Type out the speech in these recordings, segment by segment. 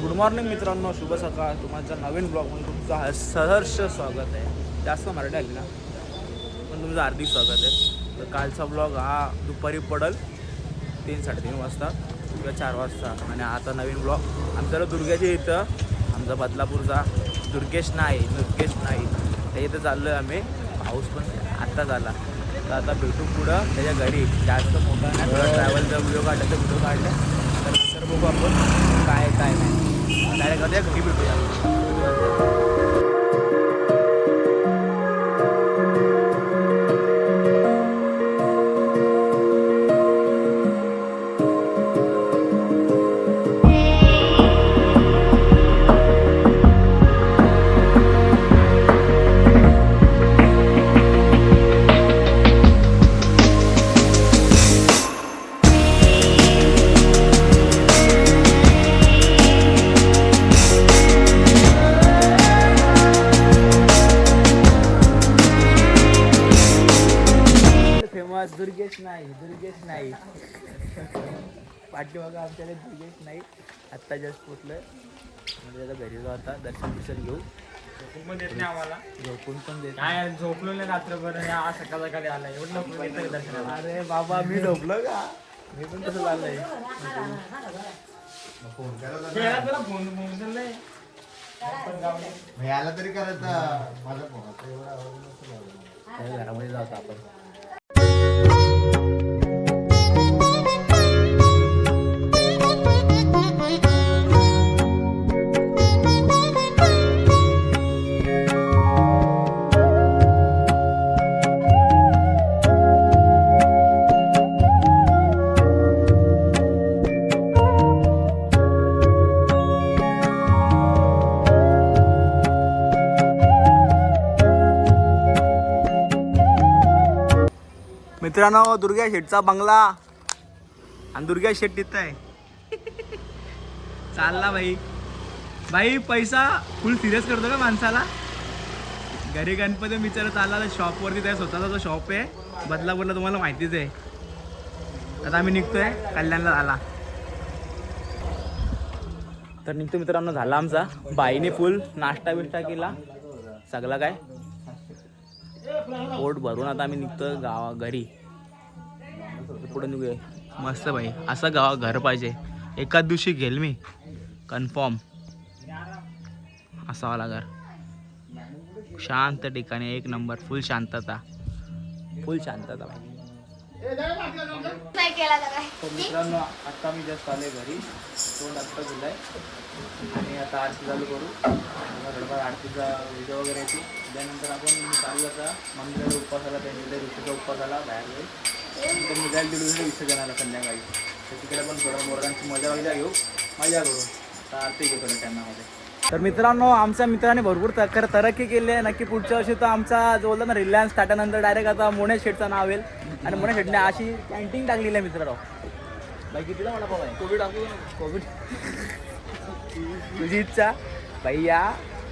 Good morning मित्रांनो. शुभ सकाळ. तुमच्या नवीन ब्लॉगमध्ये तुमचं सहर्ष स्वागत आहे. जास्त मराठी आली ना? पण तुमचं हार्दिक स्वागत आहे. तर कालचा ब्लॉग हा दुपारी पडल. तीन साडेतीन वाजता किंवा चार वाजता. आणि आता नवीन ब्लॉग आमच्याला दुर्गाच्या इथं आमचा बदलापूरचा. दुर्गेश नाही दुर्गेश नाही. त्या इथं चाललो आहे आम्ही. पाऊस पण आत्ता झाला. तर आता भेटू पुढं. त्याच्या घरी. जास्त मोठा नाही. ट्रॅव्हलचा व्हिडिओ काढला तर व्हिडिओ काढला. तर नंतर बघू आपण. काय काय नाही डायरेक्ट आता घरी भेटूया पाठीमागं आमच्याकडे दुर्गेश नाही आत्ता जस्ट पोचलोय. म्हणजे आता घरी जाऊ आता दर्शन बिर्शन घेऊ. पण देत नाही आम्हाला. झोपून पण देत काय झोपलो नाही रात्रभर आणि आज सकाळ सकाळी आला एवढं लवकर येतं का दर्शनाला? अरे बाबा मी झोपलो का? मी पण तसं चाललंय गेला तुला फोन फोन उचललाय. याला तरी करायचा माझा फोन एवढा. त्या घरामध्ये जातो आपण. मित्रांनो दुर्गा शेठचा बंगला. आणि दुर्गा शेठ तिथं आहे. चालला भाई. भाई पैसा फुल सिरियस करतो का माणसाला? घरी गणपती बिचारा चालला शॉपवरती त्या स्वतःचा जो शॉप आहे बदलापूरला तुम्हाला माहितीच आहे. आता आम्ही निघतोय कल्याणला झाला तर निघतो मित्रांनो झाला आमचा. बाईने फुल नाश्ता बिष्टा केला. सगळा काय? पोट भरून आता आम्ही निघतोय गावा घरी. पुढे निघूया. मस्त भाई असं गावा घर पाहिजे. एकाच दिवशी घेल मी. कन्फर्म. असावाला घर शांत ठिकाणी एक नंबर. फुल शांतता. फुल शांतता भाई मित्रांनो आता मी जस्ट आले घरी. तोंड आत्ता दिलाय आणि आता आरती चालू करू. थोडंफार आरतीचा व्हिडिओ वगैरे येते त्यानंतर आपण मी चालू आता मंदिराला उपवासाला त्यांच्या ऋषीचा उपवासाला बाहेर जाईल. तर मी जाईल दीड विसर्जनाला संध्याकाळी. तर तिकडे पण थोडं मोरांची मजा वगैरे घेऊ. मजा करू. तर आरती घेतो ना त्यांना मध्ये. तर मित्रांनो आमच्या मित्राने भरपूर तकर तरक्की केली आहे. नक्की पुढच्या वर्षी तर आमचा जो बोलतो ना रिलायन्स टाटानंतर डायरेक्ट आता मोने शेटचं नाव येईल. आणि मोने शेटने अशी कॅन्टीन टाकलेली आहे मित्रांनो. बाई कितीला मला आहे कोविड कोविड तुझी इच्छा भैया.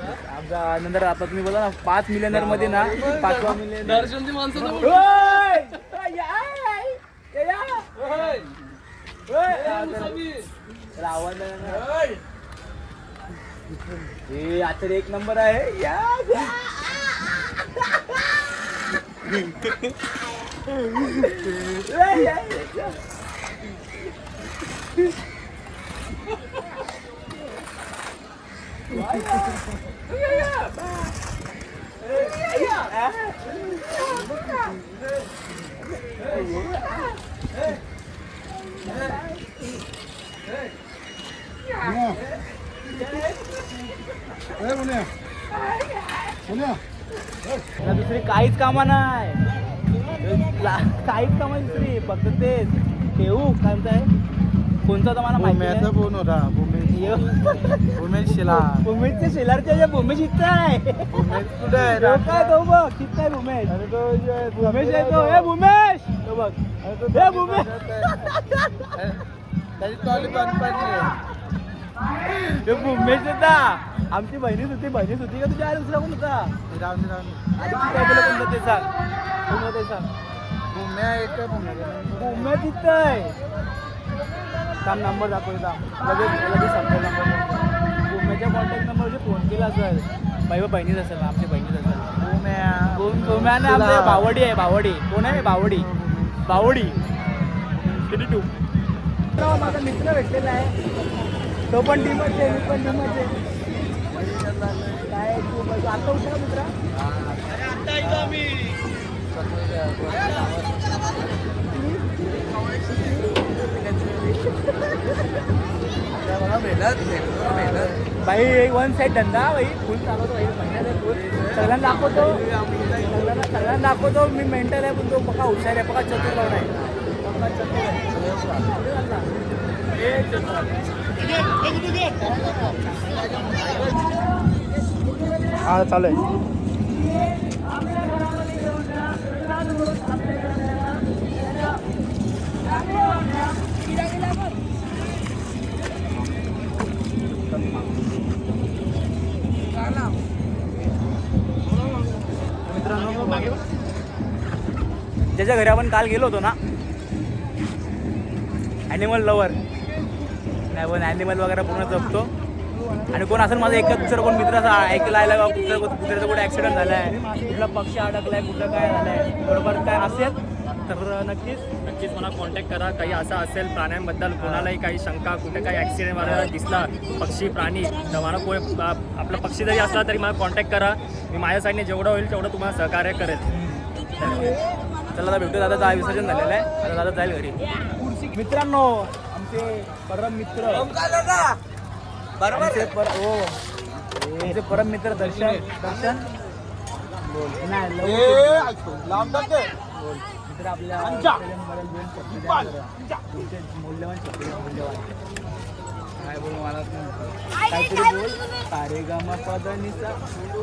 आमचा नंतर आता तुम्ही बोला ना पाच मिलियनरमध्ये ना पाचवा मिलियनर आवाज रावण हे आता एक नंबर आहे या या, या. ए, मुन्या. मुन्या. ना दुसरी काहीच कामा नाही काहीच कामा दुसरी फक्त तेच ठेवू काय म्हणताय कोणता तर मला माहिती भूम्याचा. फोन होता. भूमेश शिला भूमेशच्या शेलारच्या ज्या भूमेश इथं आहे भूमेश कुठे आहे तो काय तो बघ तिथं आहे भूमेश अरे तो जो आहे, भूमेश आहे तो हे भूमेश तो बघ अरे तो हे भूमेश त्याची टॉली बंद पडली हे भूमेश होता आमची बहिणीच होती बहिणीच होती का तुझ्या आई दुसरा कोण होता? आणि तू सांग. ते भूम्या एक भूम्या भूम्या थांब नंबर दाखव थांब. लगेच लगेच सांगतो नंबर असेल. बाई बहिणीच असेल आमची बहिणीच असेल. कोम्याने आमचे बावडी आहे बावडी कोण आहे? बावडी बावडी किती टू माझा मित्र भेटलेला आहे. तो पण डिमच आहे मी पण डिमच आहे. काय तू बस- आता उठा मित्रा आता येतो आम्ही भाई वन साईड धंदा भाई. फुल चालवतो भाई. महिन्यात फुल सगळ्यांना दाखवतो. सगळ्यांना सगळ्यांना दाखवतो. मी मेंटल आहे पण तो पका हुशार आहे. पका चतुर आहे? पका चतुर आहे. हा चालू त्याच्या ज्याच्या घरी आपण काल गेलो होतो ना ॲनिमल लवर नाही पण ॲनिमल वगैरे पूर्ण जपतो. आणि कोण असेल माझा एकच जर कोण मित्र असं ऐकलायला का कुठं कुत्र्याचा कुठे ॲक्सिडेंट झाला आहे कुठला पक्षी अडकलाय कुठं काय झालं आहे बरोबर काय असेल तर नक्कीच नक्कीच मला कॉन्टॅक्ट करा. काही असं असेल प्राण्यांबद्दल कोणालाही काही शंका कुठे काही ॲक्सिडेंट मला दिसला पक्षी प्राणी तर मला कोण आपला पक्षी जरी असला तरी मला कॉन्टॅक्ट करा. मी माझ्या साईडने जेवढं होईल तेवढं तुम्हाला सहकार्य करेल. चला आता भेटू दादा विसर्जन झालेलं आहे. आता दादा जाईल घरी. मित्रांनो आमचे परम मित्र. आमचे पर हो. आमचे परम मित्र दर्शन दर्शन. बोल. नाही लवकर बोल. मित्र आपल्या इंस्टाग्रामवर दोन शब्द द्या. जरा. तुमचे मूल्यवान शब्द द्या, मूल्यवान. काय बोल मला काहीतरी बोल. सारे गा मा पा धा नि सा.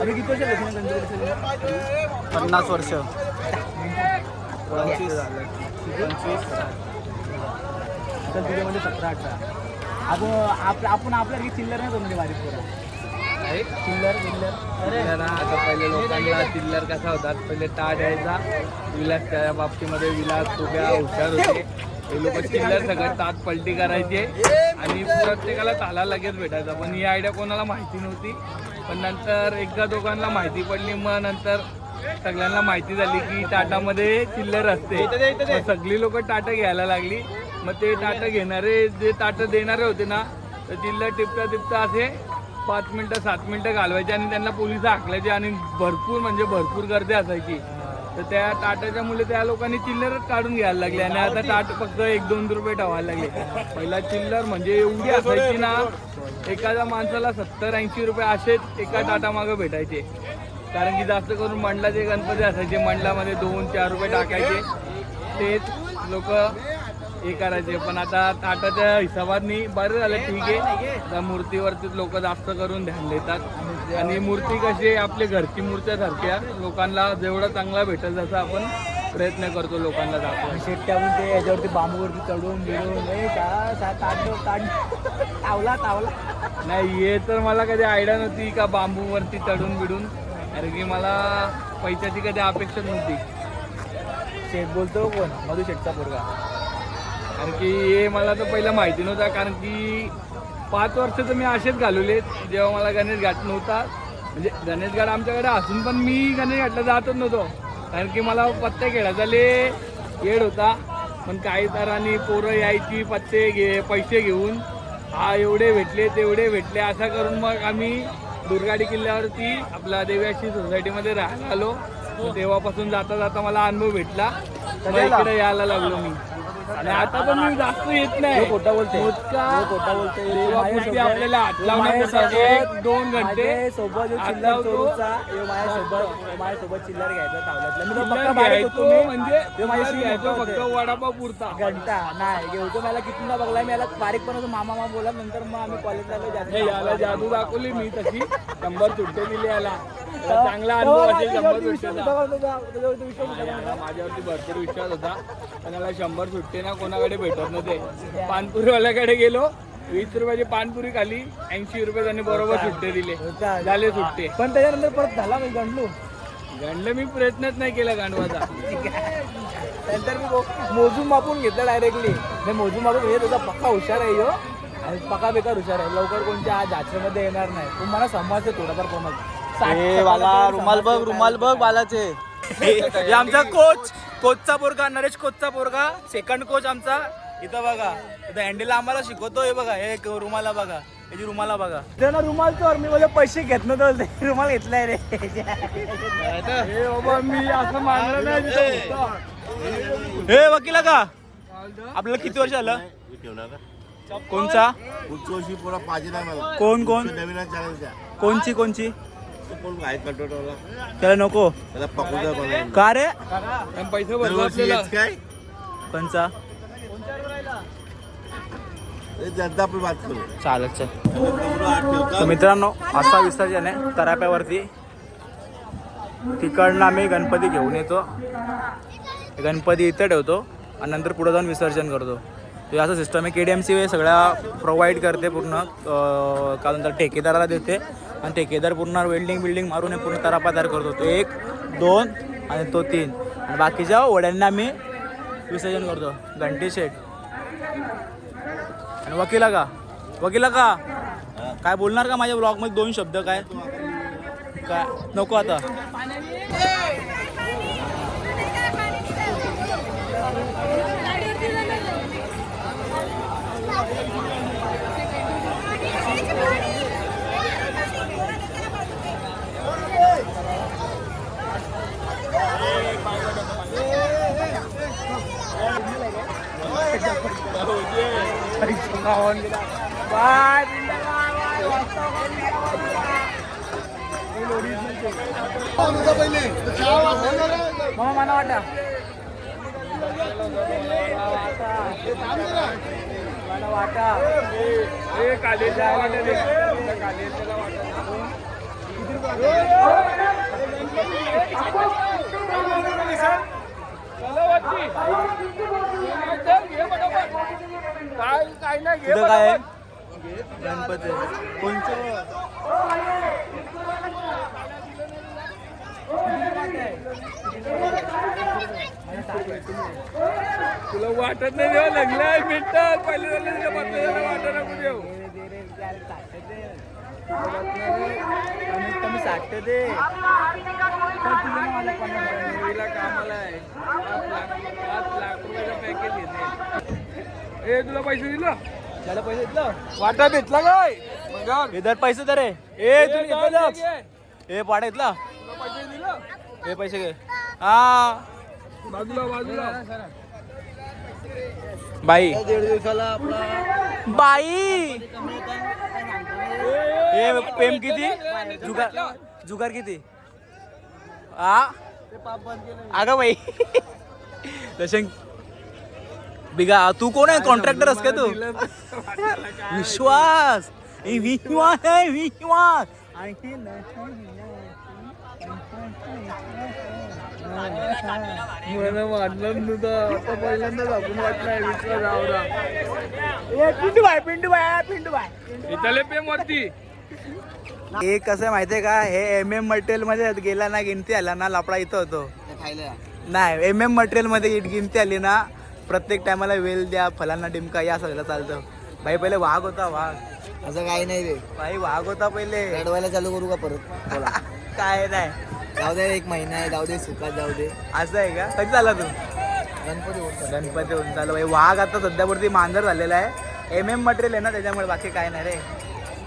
आम्ही किती वर्ष लग्न गणपती पन्नास वर्ष. पंचवीस. पंचवीस. तर तुझ्यामध्ये सतरा अठरा. आपण आप आपण आपल्या काही चिल्लर नाही म्हणजे बारीक पोरा. चिल्लर चिल्लर अरे. आता पहिले लोकांना चिल्लर कसा होता? पहिले टाळ यायचा. विलास त्या बाबतीमध्ये विलास उभ्या हुशार होते. हे लोक चिल्लर सगळं तात पलटी करायचे. आणि प्रत्येकाला ताला लगेच भेटायचा. पण ही आयडिया कोणाला माहिती नव्हती. पण नंतर एकदा दोघांना माहिती पडली. मग नंतर सगळ्यांना माहिती झाली की टाटामध्ये चिल्लर असते. सगळी लोक टाटा घ्यायला लागली. मग ते टाटा घेणारे जे टाटा देणारे होते ना तर चिल्लर टिपता टिपता असे पाच मिनिटं सात मिनिटं घालवायचे आणि त्यांना पोलीस हाकलायचे आणि भरपूर म्हणजे भरपूर गर्दी असायची. तर त्या टाटाच्या मुले त्या लोकांनी चिल्लरच काढून घ्यायला लागले आणि आता टाट फक्त एक दोन रुपये ठेवायला लागले. पहिला चिल्लर म्हणजे एवढी असायची ना एखाद्या माणसाला सत्तर ऐंशी रुपये असेच एका टाटा मागं भेटायचे. कारण की जास्त करून मंडलाचे गणपती असायचे. मंडलामध्ये दोन चार रुपये टाकायचे. तेच लोक हे करायचे. पण आता टाटाच्या हिशोबाने बरं झालं ठीक आहे. आता मूर्तीवरतीच लोक जास्त करून ध्यान देतात. आणि मूर्ती कशी आहे, आपल्या घरची मूर्त्यासारख्या लोकांना जेवढं चांगला भेटेल तसं आपण प्रयत्न करतो लोकांना दाखवायचा शेट्ट्याहून ते याच्यावरती बांबूवरती चढून ताट तावला तावला. नाही हे तर मला कधी आयडिया नव्हती का बांबूवरती चढून बिडून कारण की मला पैशाची कधी अपेक्षा नव्हती. शेट बोलतो कोण? मधु शेटचा पोरगा. कारण की हे मला तर पहिलं माहिती नव्हतं कारण की पाच वर्ष तर मी असेच घालवले. जेव्हा मला गणेश घाट नव्हता म्हणजे गणेश घाट आमच्याकडे असून पण मी गणेश घाटला जातच नव्हतो. कारण की मला पत्ते खेळायचा येड होता. पण काही तरांनी पोरं यायची पत्ते घे पैसे घेऊन हा एवढे भेटले तेवढे भेटले. असा करून मग आम्ही दुर्गाडी किल्ल्यावरती आपला देव्याशी सोसायटीमध्ये राहायला आलो. तेव्हापासून जाता जाता मला अनुभव भेटला. मग इकडे यायला लागलो मी. आणि आता पण मी जास्त येत नाही. खोटा बोलते खोटा बोलते आपल्याला हात लावण्यासाठी एक दोन घंटे सोबत चिल्लर. चोरूचा माझ्यासोबत माझ्यासोबत चिल्लर घ्यायचा तावल्यातला मी मी. म्हणजे माझ्याशी घ्यायचो फक्त. वडापाव पुरता. घंटा. नाही घेऊतो मला कितीदा बघला मी याला बारीक पण मामा मामा बोला नंतर मग आम्ही कॉलेजला हे याला जादू दाखवली मी तशी. शंभर सुट्टे दिले याला. याला चांगला अनुभव असेल शंभर सुट्टेचा याला माझ्यावरती भरपूर विश्वास होता. पण याला शंभर सुट्टे ना कोणाकडे भेटत नव्हते. पानपुरीवाल्याकडे गेलो. वीस रुपयाची पानपुरी खाली ऐंशी रुपये त्यांनी बरोबर सुट्टे दिले. झाले सुट्टे. पण त्याच्यानंतर परत झाला मी गणलो गणलं मी प्रयत्नच नाही केला गांडवाचा. नंतर मी मो- मोजून मापून घेतलं डायरेक्टली नाही मोजून मापून घेत होता पक्का हुशार आहे ह्यो. आणि पका बेकार हुशार आहे. लवकर कोणत्या आज जात्रेमध्ये येणार नाही. तू मला समजते थोडंफार कोण ए बाला रुमाल बघ रुमाल बघ बालाचे. हे आमचा कोच कोचचा पोरगा नरेश कोचचा पोरगा सेकंड कोच आमचा. इथं बघा इथं हँडीला आम्हाला शिकवतोय बघा हे एक रुमाला बघा याची रुमाला बघा. ना रुमाल चोर मी बोले पैसे घेत नव्हतं रुमाल घेतलाय रे. बाबा मी असं मानलं नाही. हे वकीला का? आपल्याला किती वर्ष आलं कोणचा? पुढची पुरा पाहिजे नाही मला. कोण कोण? नवीन कोणची कोणची? त्याला नको. त्याला का रे? पैसे भरला काय? कोणचा? जनता आपण बात करू. चालत चल. तर मित्रांनो असा विसर्जन आहे तराप्यावरती. तिकडनं आम्ही गणपती घेऊन येतो. गणपती इथं ठेवतो आणि नंतर पुढे जाऊन विसर्जन करतो. तर असं सिस्टम आहे. के डी एम सी सगळ्या प्रोव्हाइड करते पूर्ण. काय म्हणतात ठेकेदाराला देते. आणि ठेकेदार पूर्ण वेल्डिंग बिल्डिंग मारून हे पूर्ण तरापा करतो. तो एक दोन आणि तो तीन. आणि बाकीच्या वड्यांना आम्ही विसर्जन करतो. घंटी शेट. आणि वकिला का? वकिला का? काय बोलणार का माझ्या ब्लॉगमध्ये दोन शब्द? काय? काय? नको आता मग मला वाटा मला वाटा ए, कालेजला वाटा. काय काय नाही. गणपती कोणचं तुला वाटत नाही देऊ लागलाय मिनिटात पहिले झाले तुला बदला झाला वाटत नको देऊ कमी साठते ते मुलीला कामाला आहे पाच लाख पाच लाख रुपयाचा पॅकेज घेते ए तुला पैसे दिलं? त्याला पैसे दिलं वाटा घेतला काय? मग इधर पैसे दे रे. ए तू इथं तुला लक्ष. ए पाडा इथला. पैसे दिलं? ए पैसे घे. हा. बाजूला बाजूला. बाई. दीड दिवसाला आपला बाई. ए प्रेम किती? जुगार जुगार किती? आ? अगं बाई. दशन बिगा तू कोण आहे? कॉन्ट्रॅक्टर अस का तू? विश्वास. ए, विश्वास आहे विश्वास. मला वाटलं नव्हतं आता पहिल्यांदाच आपण वाटलाय विश्वास आवरा ए, पिंटू बाय इथले प्रेम वरती हे कसं माहितीये का? हे एम एम मटेरियलमध्ये गेला ना गिनती आला ना लापडा इथं होतो. नाही एम एम मटेरियलमध्ये गिनती आली ना प्रत्येक टायमाला वेल द्या फलांना डिमका या सगळं चालतं. भाई पहिले वाघ होता वाघ. असं काही नाही रे. भाई वाघ होता पहिले. रडवायला चालू करू का परत? काय नाही. जाऊ दे एक महिना आहे जाऊ दे सुखात जाऊ दे. असं आहे का? कधी झाला तू? गणपती गणपती होऊन चालू भाई वाघ आता सध्यावरती मांजर झालेला आहे. एम एम मटेरियल आहे ना त्याच्यामुळे बाकी काय नाही रे.